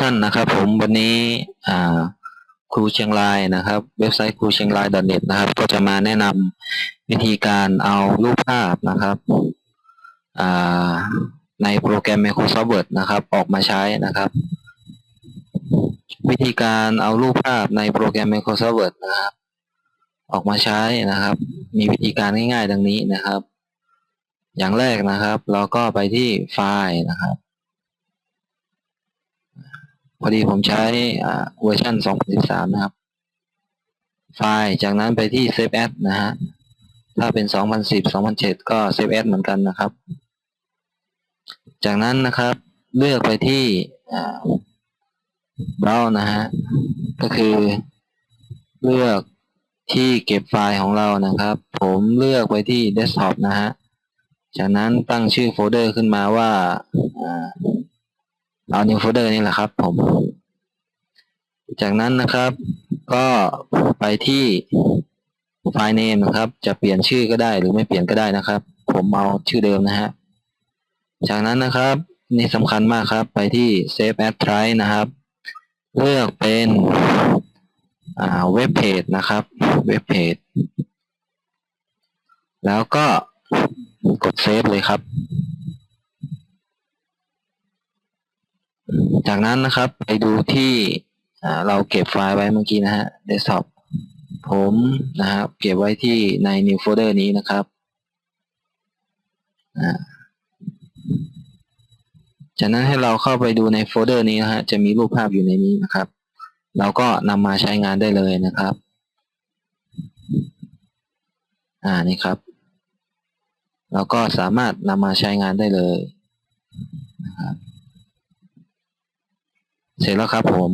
ท่านนะครับ ผมวันนี้ครูเชียงรายนะครับ เว็บไซต์ครูเชียงราย .net นะครับ ก็จะมาแนะนำวิธีการเอารูปภาพนะครับในโปรแกรม Microsoft Word นะครับ ออกมาใช้นะครับ วิธีการเอารูปภาพในโปรแกรม Microsoft Word นะครับ ออกมาใช้นะครับ มีวิธีการง่ายๆ ดังนี้นะครับ อย่างแรกนะครับ เราก็ไปที่ไฟล์นะครับ พอดีผมใช้เวอร์ชัน2013 นะครับ ไฟล์จากนั้นไปที่ Save As นะฮะ ถ้าเป็น 2010 2007 ก็ Save As เหมือนกันนะครับ จากนั้นนะครับเลือกไปที่อ่า Browse นะฮะ ก็คือเลือกที่เก็บไฟล์ของเรานะครับ ผมเลือกไปที่ Desktop นะฮะ จากนั้นตั้งชื่อโฟลเดอร์ขึ้นมาว่า เอา new folder นี่แหละครับ ผม จากนั้นนะครับ ก็ไปที่ไฟล์ name นะครับ จะเปลี่ยนชื่อก็ได้หรือไม่เปลี่ยนก็ได้นะครับ ผมเอาชื่อเดิมนะฮะ จากนั้นนะครับ นี่สำคัญมากครับ ไปที่ save as try นะครับ เลือกเป็นอ่าเว็บเพจนะครับ เว็บเพจ แล้วก็กดเซฟเลยครับ จากนั้นนะครับไปดูที่เราเก็บไฟล์ไว้เมื่อกี้นะฮะ desktop ผมนะครับเก็บไว้ที่ใน new folder นี้นะครับจากนั้นให้เราเข้าไปดูในโฟลเดอร์นี้นะฮะจะมีรูปภาพอยู่ในนี้นะครับ เราก็นำมาใช้งานได้เลยนะครับ อ่านี่ครับ เราก็สามารถนำมาใช้งานได้เลยนะครับ เสร็จแล้วครับผม